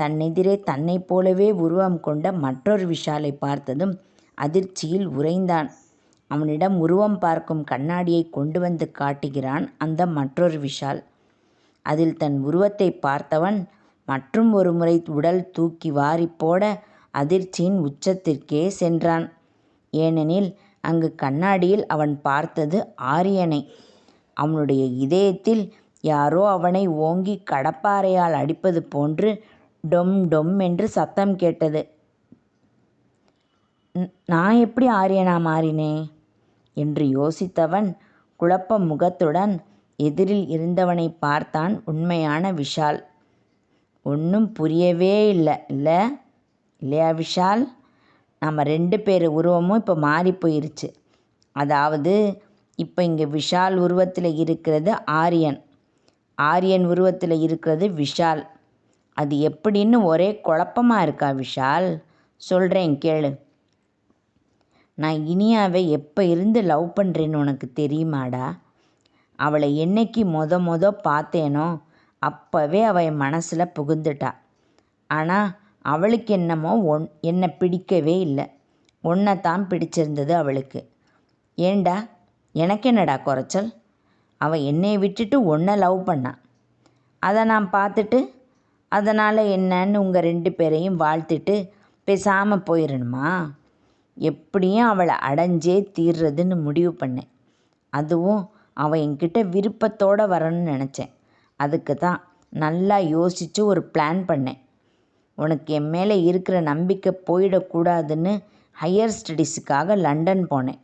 தன்னெதிரே தன்னைப் போலவே உருவம் கொண்ட மற்றொரு விஷாலை பார்த்ததும் அதிர்ச்சியில் உறைந்தான். அவனிடம் உருவம் பார்க்கும் கண்ணாடியை கொண்டு வந்து காட்டுகிறான் அந்த மற்றொரு விஷால். அதில் தன் உருவத்தை பார்த்தவன் மற்றும் ஒரு முறை உடல் தூக்கி வாரி போட அதிர்ச்சியின் உச்சத்திற்கே சென்றான். ஏனெனில் அங்கு கண்ணாடியில் அவன் பார்த்தது ஆரியனை. அவனுடைய இதயத்தில் யாரோ அவனை ஓங்கி கடப்பாறையால் அடிப்பது போன்று டொம் டொம் என்று சத்தம் கேட்டது. நான் எப்படி ஆரியனா மாறினேன் என்று யோசித்தவன் குழப்ப முகத்துடன் எதிரில் இருந்தவனை பார்த்தான் உண்மையான விஷால். ஒன்றும் புரியவே இல்லை இல்லை இல்லையா விஷால்? நம்ம ரெண்டு பேர் உருவமும் இப்போ மாறி போயிருச்சு. அதாவது இப்போ இங்கே விஷால் உருவத்தில் இருக்கிறது ஆரியன். ஆரியன் உருவத்தில் இருக்கிறது விஷால். அது எப்படின்னு ஒரே குழப்பமாக இருக்கா விஷால்? சொல்கிறேன் கேளு. நான் இனியாவை எப்போ இருந்து லவ் பண்ணுறேன்னு உனக்கு தெரியுமாடா? அவளை என்னைக்கு மொத மொத பார்த்தேனோ அப்போவே அவள் என் மனசில் புகுந்துட்டா. ஆனால் அவளுக்கு என்னமோ ஒன் என்னை பிடிக்கவே இல்லை. உன்னை தான் பிடிச்சிருந்தது அவளுக்கு. ஏண்டா? எனக்கு என்னடா குறைச்சல்? அவள் என்னை விட்டுட்டு ஒன்றை லவ் பண்ணான் அதை நான் பார்த்துட்டு அதனால் என்னன்னு உங்கள் ரெண்டு பேரையும் வாழ்த்துட்டு பேசாமல் போயிடணுமா எப்படியும் அவளை அடைஞ்சே தீர்றதுன்னு முடிவு பண்ணேன். அதுவும் அவள் என்கிட்ட விருப்பத்தோடு வரணும்னு நினச்சேன். அதுக்கு தான் நல்லா யோசித்து ஒரு பிளான் பண்ணேன். உனக்கு என் மேலே இருக்கிற நம்பிக்கை போயிடக்கூடாதுன்னு ஹையர் ஸ்டடீஸுக்காக லண்டன் போனேன்.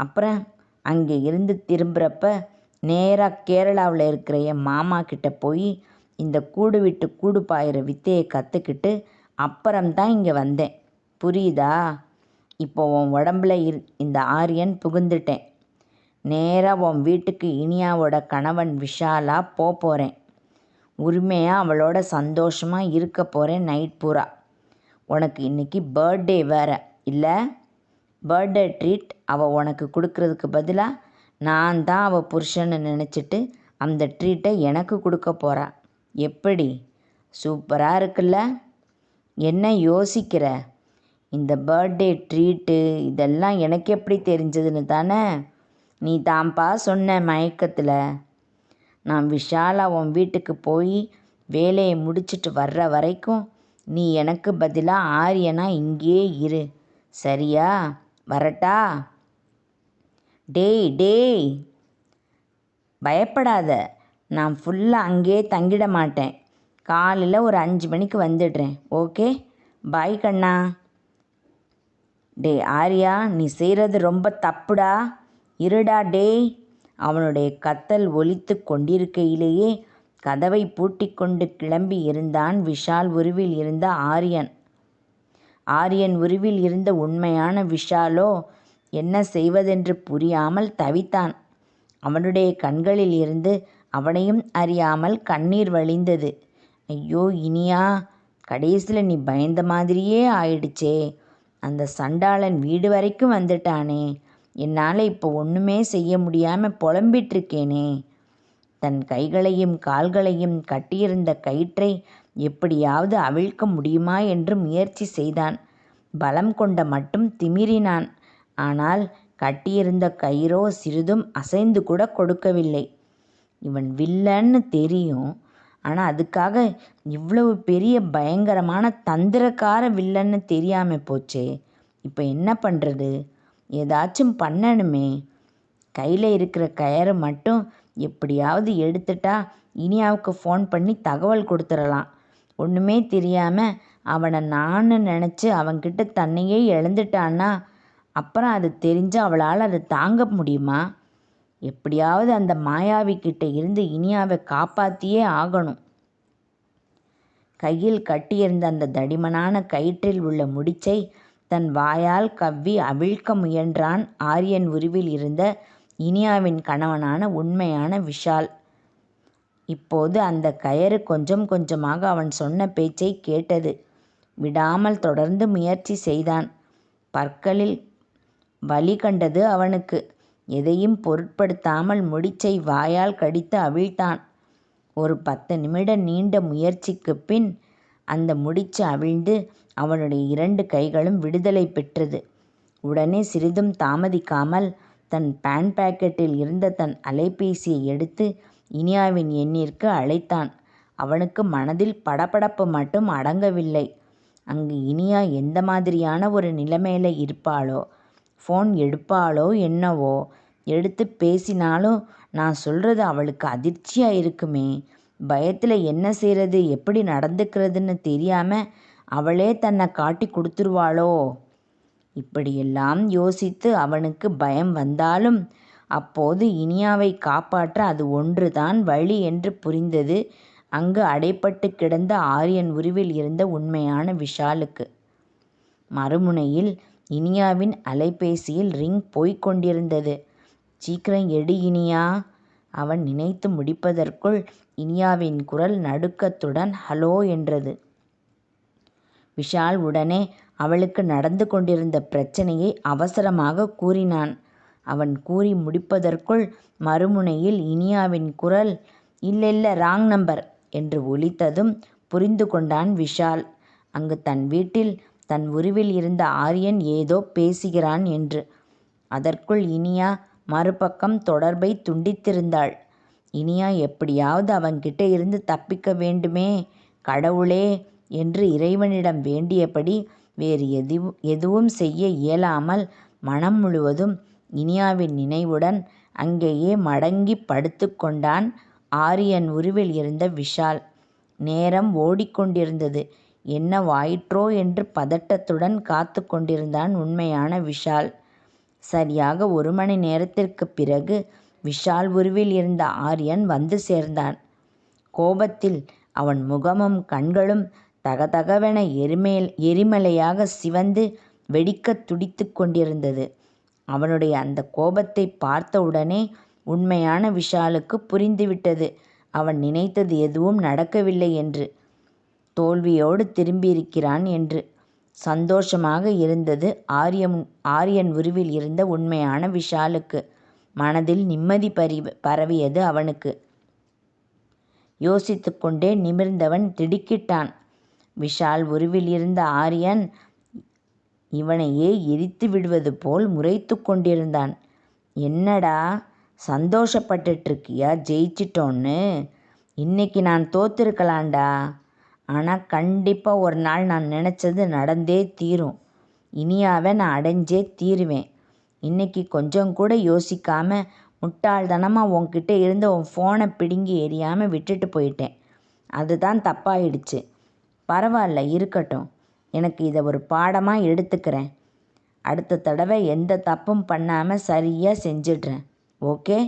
அப்புறம் அங்கே இருந்து திரும்புகிறப்ப நேராக கேரளாவில் இருக்கிற என் மாமா கிட்டே போய் இந்த கூடு விட்டு கூடு பாயிற வித்தையை கற்றுக்கிட்டு அப்புறம்தான் இங்கே வந்தேன். புரியுதா? இப்போ உன் உடம்புல இரு. இந்த ஆரியன் புகுந்துட்டேன். நேராக உன் வீட்டுக்கு இனியாவோட கணவன் விஷாலாக போக போகிறேன் உரிமையாக அவளோட சந்தோஷமாக இருக்க போகிறேன் நைட் பூரா. உனக்கு இன்றைக்கி பர்த்டே வேறு. இல்லை? பர்த்டே ட்ரீட் அவள் உனக்கு கொடுக்கறதுக்கு பதிலாக நான் தான் அவள் புருஷன்னு நினச்சிட்டு அந்த ட்ரீட்டை எனக்கு கொடுக்க போகிறா எப்படி? சூப்பராக இருக்குல்ல? என்ன யோசிக்கிற? இந்த பர்த்டே ட்ரீட்டு இதெல்லாம் எனக்கு எப்படி தெரிஞ்சதுன்னு தானே? நீ தான்ப்பா சொன்ன மயக்கத்தில். நான் விஷாலா உன் வீட்டுக்கு போய் வேலையை முடிச்சிட்டு வர்ற வரைக்கும் நீ எனக்கு பதிலாக ஆரியனா இங்கேயே இரு. சரியா? வரட்டா? டேய் டேய்! பயப்படாத. நான் ஃபுல்லாக அங்கேயே தங்கிட மாட்டேன். காலையில் ஒரு அஞ்சு மணிக்கு வந்துடுறேன். ஓகே? பாய் கண்ணா. டே ஆர்யா நீ செய்கிறது ரொம்ப தப்புடா. இருடா டேய். அவனுடைய கத்தல் ஒலித்து கொண்டிருக்கையிலேயே கதவை பூட்டி கொண்டு கிளம்பி இருந்தான் விஷால் உருவில் இருந்த ஆரியன். ஆரியன் உருவில் இருந்த உண்மையான விஷாலோ என்ன செய்வதென்று புரியாமல் தவித்தான். அவனுடைய கண்களில் இருந்து அவனையும் அறியாமல் கண்ணீர் வழிந்தது. ஐயோ இனியா கடைசியில் நீ பயந்த மாதிரியே ஆயிடுச்சே. அந்த சண்டாளன் வீடு வரைக்கும் வந்துட்டானே. என்னால் இப்போ ஒன்றுமே செய்ய முடியாமல் புலம்பிகிட்ருக்கேனே தன் கைகளையும் கால்களையும் கட்டியிருந்த கயிற்றை எப்படியாவது அவிழ்க்க முடியுமா என்று முயற்சி செய்தான். பலம் கொண்ட மட்டும் திமிரினான். ஆனால் கட்டியிருந்த கயிறோ சிறிதும் அசைந்து கூட கொடுக்கவில்லை. இவன் வில்லன்னு தெரியும். ஆனால் அதுக்காக இவ்வளவு பெரிய பயங்கரமான தந்திரக்கார வில்லன்னு தெரியாமல் போச்சே. இப்போ என்ன பண்ணுறது ஏதாச்சும் பண்ணணுமே. கையில் இருக்கிற கயரை மட்டும் எப்படியாவது எடுத்துட்டா இனியாவுக்கு ஃபோன் பண்ணி தகவல் கொடுத்துடலாம். ஒன்றுமே தெரியாமல் அவனை நான் நினச்சி அவன்கிட்ட தன்னையே இழந்துட்டான்னா அப்புறம் அது தெரிஞ்சு அவளால் அதை தாங்க முடியுமா? எப்படியாவது அந்த மாயாவிக்கிட்ட இருந்து இனியாவை காப்பாற்றியே ஆகணும் கையில் கட்டியிருந்த அந்த தடிமனான கயிற்றில் உள்ள முடிச்சை தன் வாயால் கவ்வி அவிழ்க்க முயன்றான் ஆரியன் உருவில் இருந்த இனியாவின் கணவனான உண்மையான விஷால். இப்போது அந்த கயறு கொஞ்சம் கொஞ்சமாக அவன் சொன்ன பேச்சை கேட்டது. விடாமல் தொடர்ந்து முயற்சி செய்தான். பற்களில் வலி கண்டது அவனுக்கு. எதையும் பொருட்படுத்தாமல் முடிச்சை வாயால் கடித்து அவிழ்த்தான். ஒரு பத்து நிமிட நீண்ட முயற்சிக்குப் பின் அந்த முடிச்சு அவிழ்ந்து அவனுடைய இரண்டு கைகளும் விடுதலை பெற்றது. உடனே சிறிதும் தாமதிக்காமல் தன் பேன் பாக்கெட்டில் இருந்த தன் அலைபேசியை எடுத்து இனியாவின் எண்ணிற்கு அழைத்தான். அவனுக்கு மனதில் படபடப்பு மட்டும் அடங்கவில்லை. அங்கு இனியா எந்த மாதிரியான ஒரு நிலைமையில இருப்பாளோ? போன் எடுப்பாளோ என்னவோ? எடுத்து பேசினாலும் நான் சொல்கிறது அவளுக்கு அதிர்ச்சியாக இருக்குமே. பயத்தில் என்ன செய்கிறது எப்படி நடந்துக்கிறதுன்னு தெரியாமல் அவளே தன்னை காட்டி கொடுத்துருவாளோ? இப்படியெல்லாம் யோசித்து அவனுக்கு பயம் வந்தாலும் அப்போது இனியாவை காப்பாற்ற அது ஒன்றுதான் வழி என்று புரிந்தது அங்கு அடைப்பட்டு கிடந்த ஆரியன் உருவில் இருந்த உண்மையான விஷாலுக்கு. மறுமுனையில் இனியாவின் அலைபேசியில் ரிங் போய்க் கொண்டிருந்தது. சீக்கிரம் எடு இனியா. அவன் நினைத்து முடிப்பதற்குள் இனியாவின் குரல் நடுக்கத்துடன் ஹலோ என்றது. விஷால் உடனே அவளுக்கு நடந்து கொண்டிருந்த பிரச்சனையை அவசரமாகக் கூறினான். அவன் கூறி முடிப்பதற்குள் மறுமுனையில் இனியாவின் குரல் இல்லல்ல ராங் நம்பர் என்று ஒலித்ததும் புரிந்து கொண்டான் விஷால். அங்கு தன் வீட்டில் தன் உருவில் இருந்த ஆரியன் ஏதோ பேசுகிறான் என்று. அதற்குள் இனியா மறுபக்கம் தொடர்பைத் துண்டித்திருந்தாள். இனியா எப்படியாவது அவன்கிட்ட இருந்து தப்பிக்க வேண்டுமே கடவுளே என்று இறைவனிடம் வேண்டியபடி வேறு எதுவும் செய்ய இயலாமல் மனம் முழுவதும் இனியாவின் நினைவுடன் அங்கேயே மடங்கிப் படுத்துக் கொண்டான் ஆரியன் உருவில் இருந்த விஷால். நேரம் ஓடிக்கொண்டிருந்தது. என்னவாயிற்றோ என்று பதட்டத்துடன் காத்துக் கொண்டிருந்தான் உண்மையான விஷால். சரியாக ஒரு மணி நேரத்திற்குப் பிறகு விஷால் உருவில் இருந்த ஆரியன் வந்து சேர்ந்தான். கோபத்தில் அவன் முகமும் கண்களும் தகதகவென எரிமலையாகச் சிவந்து வெடிக்கத் துடித்துக் கொண்டிருந்தது. அவனுடைய அந்தக் கோபத்தைப் பார்த்தவுடனே உண்மையான விஷாலுக்குப் புரிந்துவிட்டது அவன் நினைத்தது எதுவும் நடக்கவில்லை என்று. தோல்வியோடு திரும்பியிருக்கிறான் என்று. சந்தோஷமாக இருந்தது ஆரியம் ஆரியன் உருவில் இருந்த உண்மையான விஷாலுக்கு. மனதில் நிம்மதி பரவியது அவனுக்கு. யோசித்து கொண்டே நிமிர்ந்தவன் திடுக்கிட்டான். விஷால் உருவில் இருந்த ஆரியன் இவனையே எரித்து விடுவது போல் முறைத்து கொண்டிருந்தான். என்னடா சந்தோஷப்பட்டுட்ருக்கியா ஜெயிச்சிட்டோன்னு? இன்னைக்கு நான் தோத்திருக்கலாண்டா. ஆனால் கண்டிப்பாக ஒரு நாள் நான் நினச்சது நடந்தே தீரும். இனியாவை நான் அடைஞ்சே தீருவேன். இன்னைக்கு கொஞ்சம் கூட யோசிக்காம முட்டாள்தனமாக உன்கிட்ட இருந்து உன் ஃபோனை பிடுங்கி எரியாமல் விட்டுட்டு போயிட்டேன். அதுதான் தப்பாயிடுச்சு. பரவாயில்ல இருக்கட்டும். எனக்கு இதை ஒரு பாடமாக எடுத்துக்கிறேன் அடுத்த தடவை எந்த தப்பும் பண்ணாமல் சரியாக செஞ்சிடுறேன். ஓகே?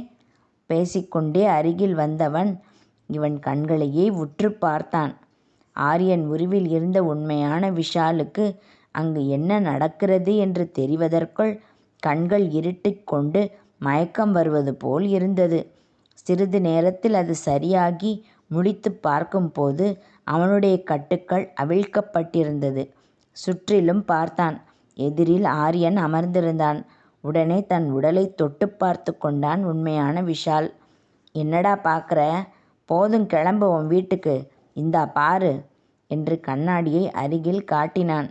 பேசிக்கொண்டே அருகில் வந்தவன் இவன் கண்களையே உற்று பார்த்தான். ஆரியன் உருவில் இருந்த உண்மையான விஷாலுக்கு அங்கு என்ன நடக்கிறது என்று தெரிவதற்குள் கண்கள் இருட்டிக் கொண்டு மயக்கம் வருவது போல் இருந்தது. சிறிது நேரத்தில் அது சரியாகி முழித்துப் பார்க்கும்போது அவனுடைய கட்டுக்கள் அவிழ்க்கப்பட்டிருந்தது. சுற்றிலும் பார்த்தான். எதிரில் ஆரியன் அமர்ந்திருந்தான். உடனே தன் உடலைத் தொட்டுப் பார்த்துக் கொண்டான் உண்மையான விஷால். என்னடா பார்க்குற போதும் கிளம்பு உன் வீட்டுக்கு. இந்தா பாரு. என்று கண்ணாடியை அருகில் காட்டினான்.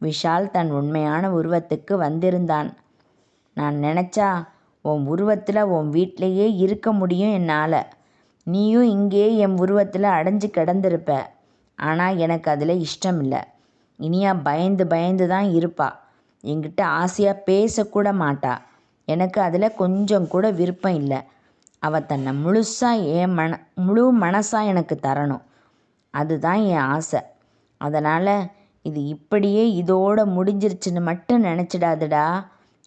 விஷால் தன் உண்மையான உருவத்துக்கு வந்திருந்தான். நான் நெனைச்சா உன் உருவத்துல உன் வீட்லயே இருக்க முடியும் என்னால. நீயும் இங்கே என் உருவத்துல அடைஞ்சு கிடந்திருப்ப. ஆனா எனக்கு அதுல இஷ்டமில்ல. இனியா பயந்து பயந்துதான் இருப்பா. என்கிட்ட ஆசையா பேசக்கூட மாட்டா. எனக்கு அதுல கொஞ்சங்கூட விருப்பம் இல்ல. அவ தன்னை முழு மனசா எனக்குத் தரணும். அதுதான் என் ஆசை. அதனால் இது இப்படியே இதோட முடிஞ்சிருச்சுன்னு மட்டும் நினச்சிடாதடா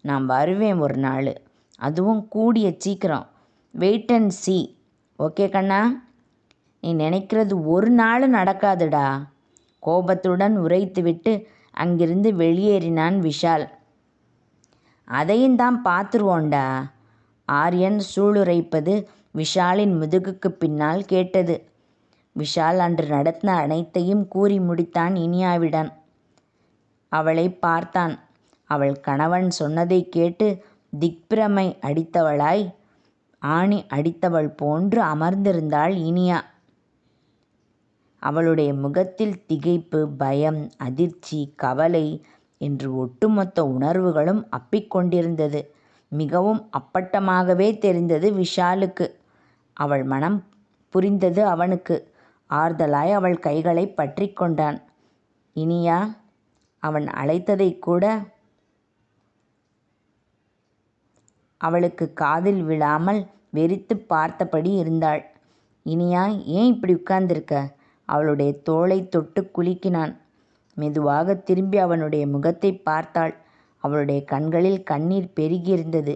நான் வருவேன் ஒரு நாள் அதுவும் கூடிய சீக்கிரம். வெயிட் அண்ட் சி ஓகே கண்ணா? நீ நினைக்கிறது ஒரு நாள் நடக்காதுடா. கோபத்துடன் உரைத்துவிட்டு அங்கிருந்து வெளியேறினான் விஷால் அதையும் தான் பார்த்துருவோண்டா ஆரியன் சூளுரைப்பது விஷாலின் முதுகுக்கு பின்னால் கேட்டது விஷால் அன்று நடத்தின அனைத்தையும் கூறி முடித்தான் இனியாவிடம். அவளை பார்த்தான். அவள் கணவன் சொன்னதை கேட்டு திக்பிரமை அடித்தவளாய் ஆணி அடித்தவள் போன்று அமர்ந்திருந்தாள் இனியா. அவளுடைய முகத்தில் திகைப்பு பயம் அதிர்ச்சி கவலை என்று ஒட்டுமொத்த உணர்வுகளும் அப்பிக்கொண்டிருந்தது மிகவும் அப்பட்டமாகவே தெரிந்தது விஷாலுக்கு. அவள் மனம் புரிந்தது அவனுக்கு. ஆறுதலாய் அவள் கைகளை பற்றி கொண்டான். இனியா அவன் அழைத்ததை கூட அவளுக்கு காதில் விழாமல் வெறித்து பார்த்தபடி இருந்தாள். இனியா ஏன் இப்படி உட்கார்ந்திருக்க? அவளுடைய தோளை தொட்டு குலுக்கினான். மெதுவாக திரும்பி அவனுடைய முகத்தை பார்த்தாள். அவளுடைய கண்களில் கண்ணீர் பெருகியிருந்தது.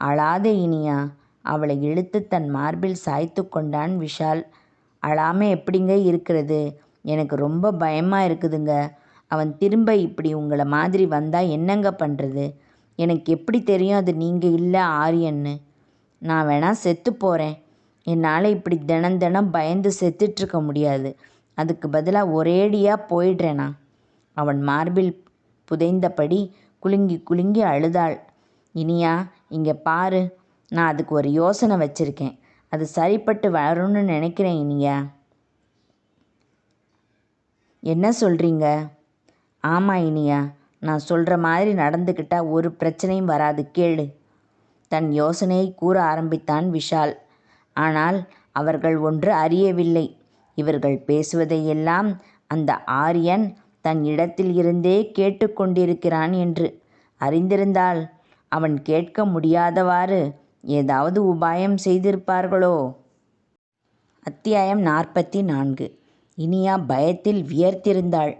அழாத இனியா அவளை இழுத்து தன் மார்பில் சாய்த்து கொண்டான் விஷால். அழாமல் எப்படிங்க இருக்கிறது? எனக்கு ரொம்ப பயமாக இருக்குதுங்க. அவன் திரும்ப இப்படி உங்களை மாதிரி வந்தால் என்னங்க பண்ணுறது எனக்கு எப்படி தெரியும் அது நீங்கள் இல்லை ஆரியன்னு. நான் வேணால் செத்து போகிறேன் என்னால் இப்படி தினம் தினம் பயந்து செத்துட்ருக்க முடியாது. அதுக்கு பதிலாக ஒரேடியாக போயிடுறேனா? அவன் மார்பில் புதைந்தபடி குலுங்கி குலுங்கி அழுதாள். இனியா இங்கே பாரு. நான் அதுக்கு ஒரு யோசனை வச்சுருக்கேன். அது சரிப்பட்டு வரும்னு நினைக்கிறேன் இனியா. என்ன சொல்கிறீங்க ஆமாம் இனியா நான் சொல்கிற மாதிரி நடந்துக்கிட்டா ஒரு பிரச்சனையும் வராது கேளு. தன் யோசனையை கூற ஆரம்பித்தான் விஷால். ஆனால் அவர்கள் ஒன்று அறியவில்லை. இவர்கள் பேசுவதையெல்லாம் அந்த ஆரியன் தன் இடத்தில் இருந்தே கேட்டுக்கொண்டிருக்கிறான் என்று அறிந்திருந்தால் அவன் கேட்க முடியாதவாறு ஏதாவது உபாயம் செய்திருப்பார்களோ? அத்தியாயம் நாற்பத்தி நான்கு இனியா பயத்தில் வியர்த்திருந்தாள்.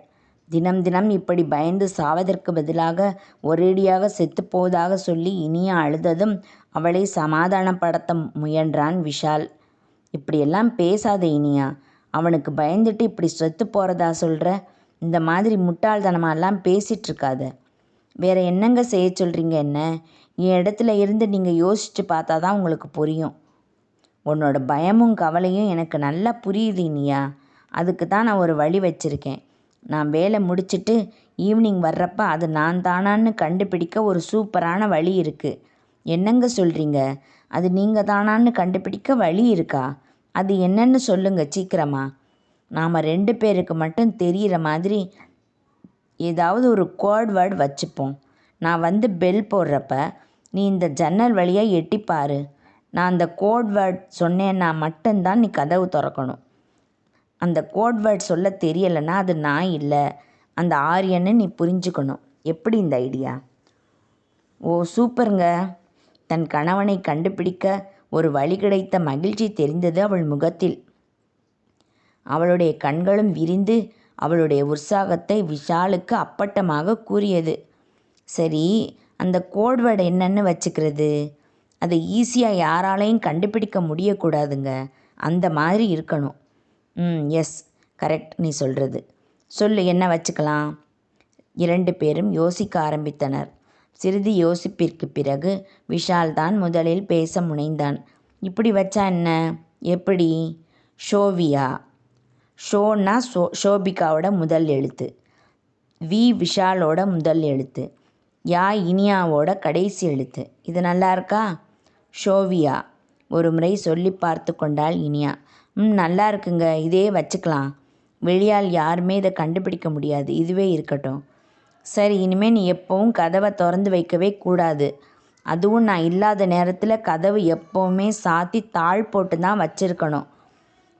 தினம் தினம் இப்படி பயந்து சாவதற்கு பதிலாக ஒரேடியாக செத்துப்போவதாக சொல்லி இனியா அழுததும் அவளை சமாதானப்படுத்த முயன்றான் விஷால். இப்படியெல்லாம் பேசாத இனியா. அவனுக்கு பயந்துட்டு இப்படி செத்து போகிறதா சொல்கிற இந்த மாதிரி முட்டாள்தனமாலாம் பேசிகிட்ருக்காத வேற என்னங்க செய்ய சொல்கிறீங்க என்ன? என் இடத்துல இருந்து நீங்கள் யோசித்து பார்த்தா தான் உங்களுக்கு புரியும். உன்னோட பயமும் கவலையும் எனக்கு நல்லா புரியுது இனியா. அதுக்கு தான் நான் ஒரு வழி வச்சுருக்கேன். நான் வேலை முடிச்சுட்டு ஈவினிங் வர்றப்ப அது நான் தானான்னு கண்டுபிடிக்க ஒரு சூப்பரான வழி இருக்குது என்னங்க சொல்கிறீங்க அது நீங்கள் தானான்னு கண்டுபிடிக்க வழி இருக்கா? அது என்னன்னு சொல்லுங்க சீக்கிரமா. நாம் ரெண்டு பேருக்கு மட்டும் தெரிகிற மாதிரி ஏதாவது ஒரு கோட் வேர்டு வச்சுப்போம். நான் வந்து பெல் போடுறப்ப நீ இந்த ஜன்னல் வழியாக எட்டிப்பாரு நான் அந்த கோட் வேர்ட் சொன்னேன்னா மட்டும்தான் நீ கதவு திறக்கணும். அந்த கோட் வேர்ட் சொல்ல தெரியலைன்னா அது நான் இல்லை. அந்த ஆரியன்னு நீ புரிஞ்சுக்கணும். எப்படி இந்த ஐடியா ஓ சூப்பருங்க. தன் கணவனை கண்டுபிடிக்க ஒரு வழி கிடைத்த மகிழ்ச்சி தெரிந்தது அவள் முகத்தில். அவளுடைய கண்களும் விரிந்து அவளுடைய உற்சாகத்தை விஷாலுக்கு அப்பட்டமாக கூறியது. சரி அந்த கோட்வேர்டு என்னன்னு வச்சுக்கிறது. அதை ஈஸியாக யாராலையும் கண்டுபிடிக்க முடியக்கூடாதுங்க. அந்த மாதிரி இருக்கணும். ம் எஸ் கரெக்ட் நீ சொல்கிறது சொல்லு என்ன வச்சுக்கலாம்? இரண்டு பேரும் யோசிக்க ஆரம்பித்தனர். சிறிது யோசிப்பிற்கு பிறகு விஷால் தான் முதலில் பேச முனைந்தான். இப்படி வச்சா என்ன? எப்படி? ஷோவியா. ஷோன்னா ஷோ ஷோபிகாவோட முதல் எழுத்து. வி விஷாலோட முதல் எழுத்து. யா இனியாவோட கடைசி எழுத்து. இது நல்லா இருக்கா? ஷோவியா ஒரு முறை சொல்லி பார்த்து கொண்டாள் இனியா. ம் நல்லா இருக்குங்க. இதே வச்சுக்கலாம். வெளியால் யாருமே இதை கண்டுபிடிக்க முடியாது. இதுவே இருக்கட்டும். சரி இனிமேல் நீ எப்போவும் கதவை திறந்து வைக்கவே கூடாது. அதுவும் நான் இல்லாத நேரத்தில் கதவு எப்போவுமே சாத்தி தாழ் போட்டு தான் வச்சுருக்கணும்.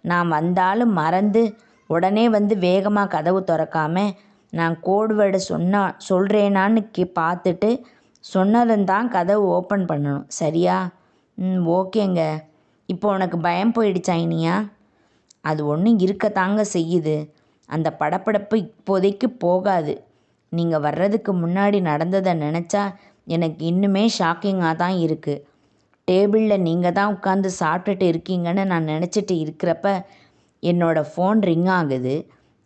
நான் வந்தாலும் மறந்து உடனே வந்து வேகமாக கதவு திறக்காமல் நான் கோடு வேர்டு சொன்னா சொல்கிறேனான்னு கே பார்த்துட்டு சொன்னதும் தான் கதவு ஓப்பன் பண்ணணும். சரியா? ம் ஓகேங்க. இப்போ உனக்கு பயம் போயிடுச்சா இனியா? அது ஒன்றும் இருக்கத்தாங்க செய்யுது. அந்த படப்படப்பு இப்போதைக்கு போகாது. நீங்கள் வர்றதுக்கு முன்னாடி நடந்ததை நினச்சா எனக்கு இன்னுமே ஷாக்கிங்காக தான் இருக்குது டேபிளில் நீங்கள் தான் உட்காந்து சாப்பிட்டுட்டு இருக்கீங்கன்னு நான் நினச்சிட்டு இருக்கிறப்ப என்னோடய ஃபோன் ரிங் ஆகுது.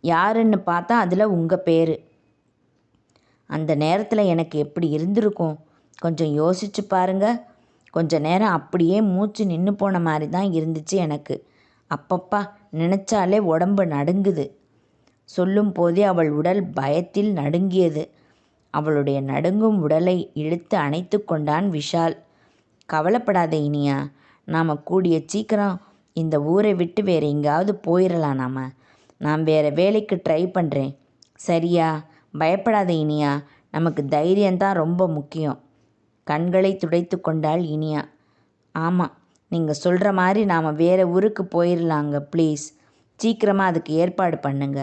யாருன்னு பார்த்தா அதில் உங்கள் பேர். அந்த நேரத்தில் எனக்கு எப்படி இருந்திருக்கும்? கொஞ்சம் யோசிச்சு பாருங்க. கொஞ்ச நேரம் அப்படியே மூச்சு நின்று போன மாதிரி தான் இருந்துச்சு எனக்கு. அப்பப்பா நினச்சாலே உடம்பு நடுங்குது. சொல்லும் போதே அவள் உடல் பயத்தில் நடுங்கியது. அவளுடைய நடுங்கும் உடலை இழுத்து அணைத்து கொண்டான் விஷால். கவலைப்படாத இனியா நாம் கூடிய சீக்கிரம் இந்த ஊரை விட்டு வேறு எங்கேயாவது போயிடலாம் நாம். நான் வேறு வேலைக்கு ட்ரை பண்ணுறேன் சரியா? பயப்படாத இனியா. நமக்கு தைரியம்தான் ரொம்ப முக்கியம். கண்களை துடைத்து கொண்டாள் இனியா. ஆமாம் நீங்கள் சொல்கிற மாதிரி நாம் வேறு ஊருக்கு போயிடலாங்க ப்ளீஸ் சீக்கிரமாக அதுக்கு ஏற்பாடு பண்ணுங்க.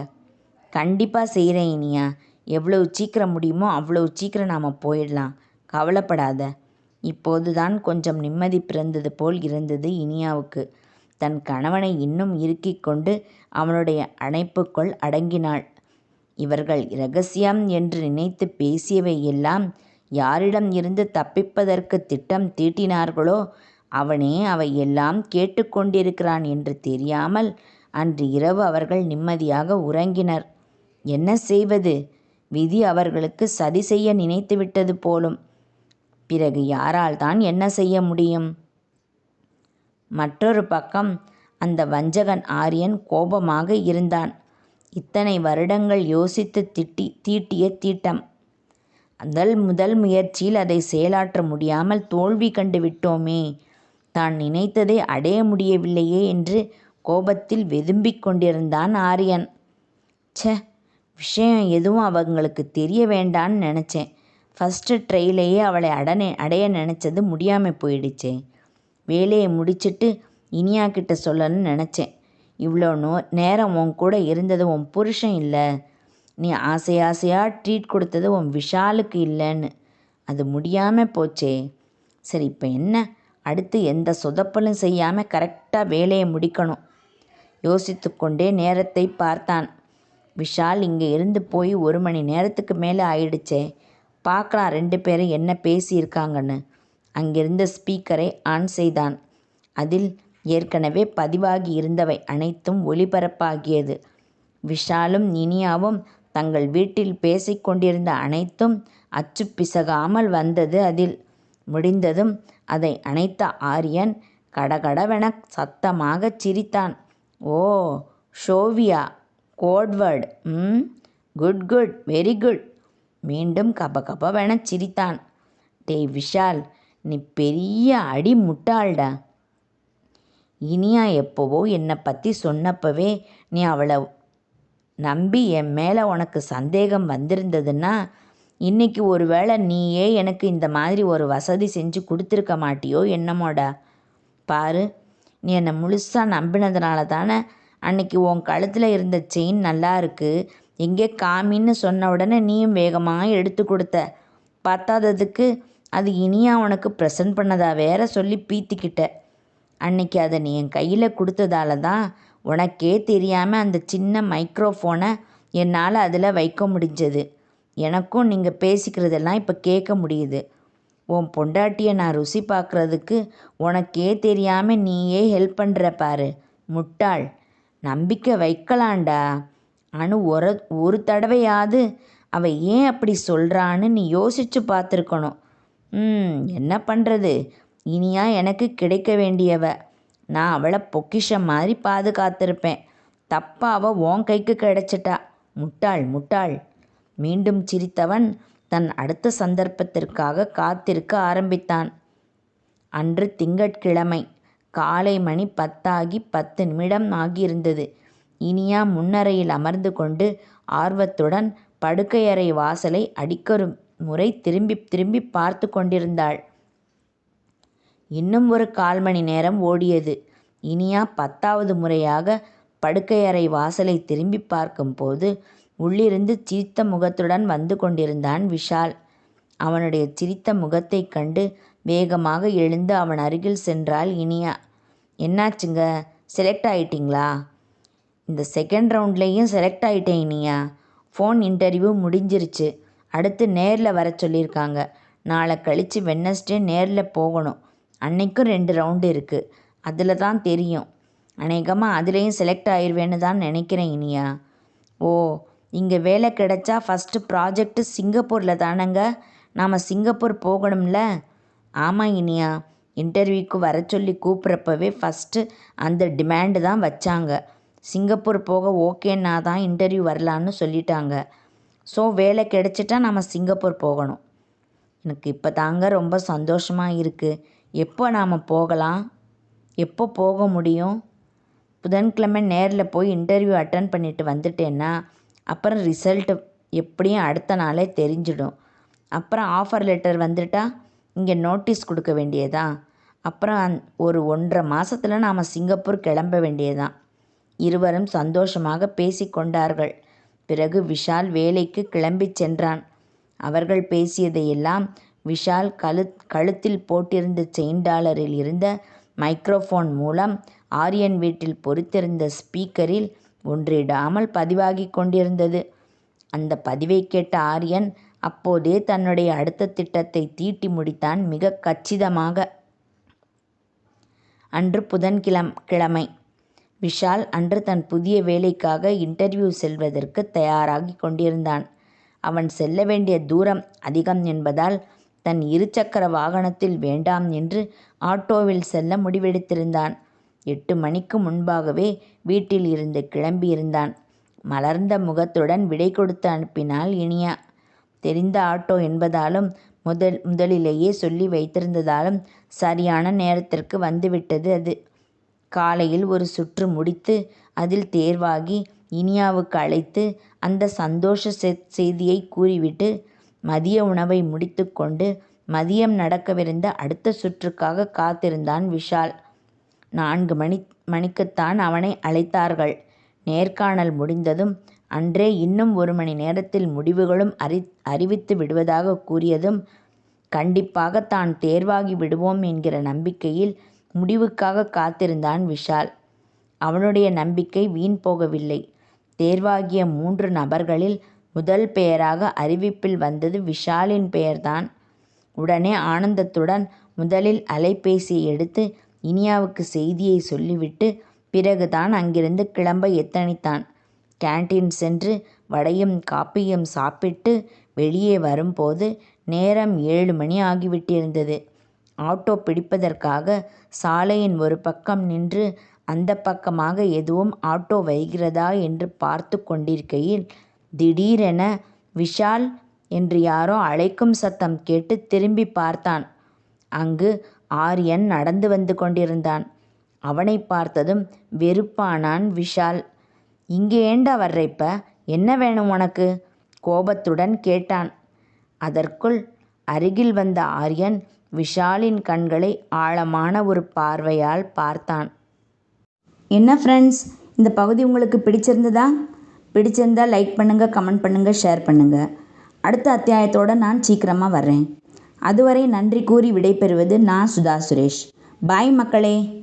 கண்டிப்பாக செய்கிறேன் இனியா. எவ்வளவு சீக்கிரம் முடியுமோ அவ்வளவு சீக்கிரம் நாம் போயிடலாம் கவலைப்படாத. இப்போது தான் கொஞ்சம் நிம்மதி பிறந்தது போல் இருந்தது இனியாவுக்கு. தன் கணவனை இன்னும் இறுக்கிக் கொண்டு அவனுடைய அணைப்புக்குள் அடங்கினாள். இவர்கள் இரகசியம் என்று நினைத்து பேசியவை எல்லாம் யாரிடம் இருந்து தப்பிப்பதற்கு திட்டம் தீட்டினார்களோ அவனே அவை எல்லாம் கேட்டுக்கொண்டிருக்கிறான் என்று தெரியாமல் அன்று இரவு அவர்கள் நிம்மதியாக உறங்கினர். என்ன செய்வது? விதி அவர்களுக்கு சதி செய்ய நினைத்துவிட்டது போலும். பிறகு யாரால் தான் என்ன செய்ய முடியும்? மற்றொரு பக்கம் அந்த வஞ்சகன் ஆரியன் கோபமாக இருந்தான். இத்தனை வருடங்கள் யோசித்து திட்டி தீட்டிய தீட்டம். முதல் முதல் முயற்சியில் அதை செயலாற்ற முடியாமல் தோல்வி கண்டு விட்டோமே. தான் நினைத்ததை அடைய முடியவில்லையே என்று கோபத்தில் வெதும்பிக் கொண்டிருந்தான் ஆரியன். ச்சே விஷயம் எதுவும் அவங்களுக்கு தெரிய வேண்டான்னு நினச்சேன். ஃபஸ்ட்டு ட்ரெயிலேயே அவளை அடனே அடைய நினச்சது முடியாமல் போயிடுச்சே. வேலையை முடிச்சிட்டு இனியா கிட்ட சொல்லணும்னு நினச்சேன். இவ்வளோ நோ நேரம் உன் கூட இருந்தது உன் புருஷன் இல்லை. நீ ஆசை ஆசையாக ட்ரீட் கொடுத்தது உன் விஷாலுக்கு இல்லைன்னு. அது முடியாமல் போச்சே. சரி இப்போ என்ன? அடுத்து எந்த சொதப்பலும் செய்யாமல் கரெக்டாக வேலையை முடிக்கணும். யோசித்து கொண்டே நேரத்தை பார்த்தான். விஷால் இங்கே இருந்து போய் ஒரு மணி நேரத்துக்கு மேலே ஆயிடுச்சே. பார்க்கலாம் ரெண்டு பேரும் என்ன பேசியிருக்காங்கன்னு. அங்கிருந்த ஸ்பீக்கரை ஆன் செய்தான். அதில் ஏற்கனவே பதிவாகி இருந்தவை அனைத்தும் ஒளிபரப்பாகியது. விஷாலும் இனியாவும் தங்கள் வீட்டில் பேசிக்கொண்டிருந்த அனைத்தும் அச்சு பிசகாமல் வந்தது அதில். முடிந்ததும் அதை அணைத்த ஆரியன் கடகடவென சத்தமாகச் சிரித்தான். ஓ ஷோவியா கோட்வர்ட் ம் குட் குட் வெரி குட் மீண்டும் கபகபவெனச் சிரித்தான். டேய் விஷால் நீ பெரிய அடி முட்டாள்டா. இனியா எப்போவோ என்னை பற்றி சொன்னப்பவே நீ அவளை நம்பி என் மேலே உனக்கு சந்தேகம் வந்திருந்ததுன்னா இன்னைக்கு ஒரு வேளை நீயே எனக்கு இந்த மாதிரி ஒரு வசதி செஞ்சு கொடுத்துருக்க மாட்டியோ என்னமோடா. பாரு நீ என்னை முழுசாக நம்பினதுனால தானே அன்னைக்கு உன் கழுத்தில் இருந்த செயின் நல்லா இருக்கு. எங்கே காமின்னு சொன்ன உடனே நீயும் வேகமாக எடுத்து கொடுத்த. பத்தாததுக்கு அது இனியா உனக்கு ப்ரெசன்ட் பண்ணதா வேற சொல்லி பீத்திக்கிட்ட. அன்னைக்கு அதை நீ என் கையில் கொடுத்ததால தான் உனக்கே தெரியாமல் அந்த சின்ன மைக்ரோஃபோனை என்னால் அதில் வைக்க முடிஞ்சது. எனக்கும் நீங்கள் பேசிக்கிறதெல்லாம் இப்போ கேட்க முடியுது. உன் பொண்டாட்டியை நான் ருசி பார்க்குறதுக்கு உனக்கே தெரியாமல் நீயே ஹெல்ப் பண்ணுற பாரு முட்டாள். நம்பிக்கை வைக்கலாண்டா அனு ஒரு ஒரு தடவையாவது அவள் ஏன் அப்படி சொல்கிறான்னு நீ யோசித்து பார்த்துருக்கணும். ம் என்ன பண்ணுறது இனியா எனக்கு கிடைக்க வேண்டியவ. நான் அவளை பொக்கிஷம் மாதிரி பாதுகாத்திருப்பேன். தப்பாவ அவள் கைக்கு கிடைச்சிட்டா. முட்டாள் முட்டாள். மீண்டும் சிரித்தவன் தன் அடுத்த சந்தர்ப்பத்திற்காக காத்திருக்க ஆரம்பித்தான். அன்று திங்கட்கிழமை காலை மணி பத்தாகி பத்து நிமிடம் ஆகியிருந்தது. இனியா முன்னறையில் அமர்ந்து கொண்டு ஆர்வத்துடன் படுக்கையறை வாசலை அடிக்கொரு முறை திரும்பி திரும்பி பார்த்து கொண்டிருந்தாள். இன்னும் ஒரு கால் மணி நேரம் ஓடியது. இனியா பத்தாவது முறையாக படுக்கையறை வாசலை திரும்பி பார்க்கும்போது உள்ளிருந்து சிரித்த முகத்துடன் வந்து கொண்டிருந்தான் விஷால். அவனுடைய சிரித்த முகத்தைக் கண்டு வேகமாக எழுந்து அவன் அருகில் சென்றாள் இனியா. என்னாச்சுங்க? செலக்ட் ஆயிட்டிங்களா? இந்த செகண்ட் ரவுண்ட்லேயும் செலக்ட் ஆயிட்டேன் இனியா. ஃபோன் இன்டர்வியூ முடிஞ்சிருச்சு. அடுத்து நேரில் வர சொல்லியிருக்காங்க. நாளை கழித்து வெட்னஸ்டே நேரில் போகணும். அன்னைக்கும் ரெண்டு ரவுண்டு இருக்குது அதில் தான் தெரியும். அநேகமாக அதுலேயும் செலக்ட் ஆயிடுவேன்னு தான் நினைக்கிறேன் இனியா. ஓ இங்கே வேலை கிடைச்சா ஃபஸ்ட்டு ப்ராஜெக்ட்டு சிங்கப்பூரில் தானங்க? நாம் சிங்கப்பூர் போகணும்ல? ஆமாம் இனியா. இன்டர்வியூக்கு வர சொல்லி கூப்பிட்றப்பவே ஃபஸ்ட்டு அந்த டிமாண்டு தான் வச்சாங்க. சிங்கப்பூர் போக ஓகேன்னா தான் இன்டர்வியூ வரலான்னு சொல்லிட்டாங்க. ஸோ வேலை கிடைச்சிட்டா நம்ம சிங்கப்பூர் போகணும். எனக்கு இப்போ தாங்க ரொம்ப சந்தோஷமாக இருக்குது எப்போ நாம் போகலாம்? எப்போ போக முடியும்? புதன்கிழமை நேரில் போய் இன்டர்வியூ அட்டன் பண்ணிட்டு வந்துட்டேன்னா அப்புறம் ரிசல்ட்டு எப்படியும் அடுத்த நாளே தெரிஞ்சிடும். அப்புறம் ஆஃபர் லெட்டர் வந்துட்டா இங்கே நோட்டீஸ் கொடுக்க வேண்டியதா? அப்புறம் அந் ஒரு ஒன்றரை மாதத்தில் நாம் சிங்கப்பூர் கிளம்ப வேண்டியதான் இருவரும் சந்தோஷமாக பேசிக்கொண்டார்கள். பிறகு விஷால் வேலைக்கு கிளம்பிச் சென்றான். அவர்கள் பேசியதையெல்லாம் விஷால் கழு கழுத்தில் போட்டிருந்த செயின் டாலரில் இருந்த மைக்ரோஃபோன் மூலம் ஆரியன் வீட்டில் பொறுத்திருந்த ஸ்பீக்கரில் ஒன்றிடாமல் பதிவாகிக் கொண்டிருந்தது. அந்த பதிவை கேட்ட ஆரியன் அப்போதே தன்னுடைய அடுத்த திட்டத்தை தீட்டி முடித்தான் மிக கச்சிதமாக. அன்று புதன்கிழம் கிழமை விஷால் அன்று தன் புதிய வேலைக்காக இன்டர்வியூ செல்வதற்கு தயாராகி கொண்டிருந்தான். அவன் செல்ல வேண்டிய தூரம் அதிகம் என்பதால் தன் இருசக்கர வாகனத்தில் வேண்டாம் என்று ஆட்டோவில் செல்ல முடிவெடுத்திருந்தான். எட்டு மணிக்கு முன்பாகவே வீட்டில் இருந்து கிளம்பியிருந்தான். மலர்ந்த முகத்துடன் விடை கொடுத்து அனுப்பினாள் இனியா. தெரிந்த ஆட்டோ என்பதாலும் முதல் முதலிலேயே சொல்லி வைத்திருந்ததாலும் சரியான நேரத்திற்கு வந்துவிட்டது அது. காலையில் ஒரு சுற்று முடித்து அதில் தேர்வாகி இனியாவுக்கு அழைத்து அந்த சந்தோஷ செய்தியை கூறிவிட்டு மதிய உணவை முடித்துக்கொண்டு மதியம் நடக்கவிருந்த அடுத்த சுற்றுக்காக காத்திருந்தான் விஷால். நான்கு மணி மணிக்குத்தான் அவனை அழைத்தார்கள். நேர்காணல் முடிந்ததும் அன்றே இன்னும் ஒரு மணி நேரத்தில் முடிவுகளும் அறி அறிவித்து விடுவதாக கூறியதும் கண்டிப்பாக தான் தேர்வாகி விடுவோம் என்கிற நம்பிக்கையில் முடிவுக்காக காத்திருந்தான் விஷால். அவனுடைய நம்பிக்கை வீண் போகவில்லை. தேர்வாகிய மூன்று நபர்களில் முதல் பெயராக அறிவிப்பில் வந்தது விஷாலின் பெயர்தான். உடனே ஆனந்தத்துடன் முதலில் அலைபேசியை எடுத்து இனியாவுக்கு செய்தியை சொல்லிவிட்டு பிறகுதான் அங்கிருந்து கிளம்ப எத்தனித்தான். கேன்டீன் சென்று வடையும் காப்பியும் சாப்பிட்டு வெளியே வரும்போது நேரம் ஏழு மணி ஆகிவிட்டிருந்தது. ஆட்டோ பிடிப்பதற்காக சாலையின் ஒரு பக்கம் நின்று அந்த பக்கமாக எதுவும் ஆட்டோ வருகிறதா என்று பார்த்து கொண்டிருக்கையில் திடீரென விஷால் என்று யாரோ அழைக்கும் சத்தம் கேட்டு திரும்பி பார்த்தான். அங்கு ஆரியன் நடந்து வந்து கொண்டிருந்தான். அவனை பார்த்ததும் வெறுப்பானான் விஷால். இங்கே ஏண்டா வர்றப்ப என்ன வேணும் உனக்கு? கோபத்துடன் கேட்டான். அதற்குள் அருகில் வந்த ஆரியன் விஷாலின் கண்களை ஆழமான ஒரு பார்வையால் பார்த்தான். என்ன ஃப்ரெண்ட்ஸ் இந்த பகுதி உங்களுக்கு பிடிச்சிருந்ததா? பிடிச்சிருந்தால் லைக் பண்ணுங்கள் கமெண்ட் பண்ணுங்கள் ஷேர் பண்ணுங்கள் அடுத்த அத்தியாயத்தோடு நான் சீக்கிரமாக வர்றேன். அதுவரை நன்றி கூறி விடைபெறுவது நான் சுதா சுரேஷ். பாய் மக்களே.